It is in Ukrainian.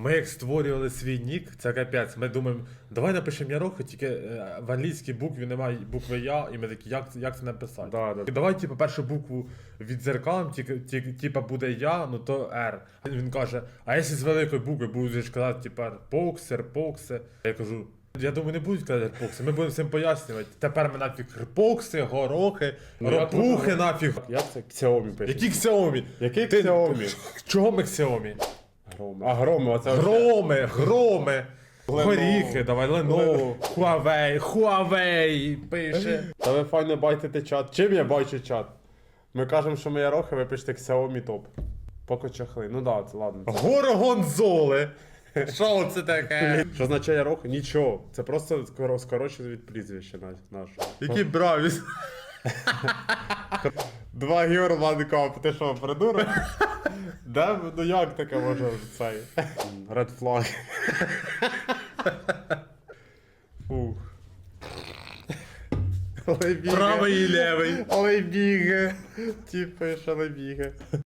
Ми як створювали свій нік, це капець. Ми думаємо, давай напишемо Яроха, тільки е, в англійській букві немає букви Я, і ми такі, як, як це написати? Да, да. Давай, типу, першу букву тільки типа буде я, ну то Р. Він каже, а якщо з великої букви будеш казати, типа, поксер, поксе. Я кажу. Я думаю, не будуть казати покси, ми будемо всім пояснювати. Тепер ми нафіг покси, горохи, Ну, ропухи нафіг. Як це Xiaomi пише? Які Xiaomi? Який Ти- Xiaomi? Чого ми Xiaomi? Громи. А громи, оце вже- Громи, громи. Lenovo. Горіхи, давай Lenovo, Huawei, Huawei, пише. Та ви файно байтите чат. Чим я бачу чат? Ми кажемо, що ми Ярохи, ви пишете Xiaomi топ. Поки чахли. Ну да, це ладно. Горгонзоли. Що це таке? Що означає Ярохи? Нічого. Це просто скоро- скорочення від прізвища нашого. Який бравіс. Два гір, one cup. Ти що, придурок? Да? Ну як таке може цей? Red flag. Фух. Але бігає. Правий і левий. Але бігає. Ті пише, але бігає.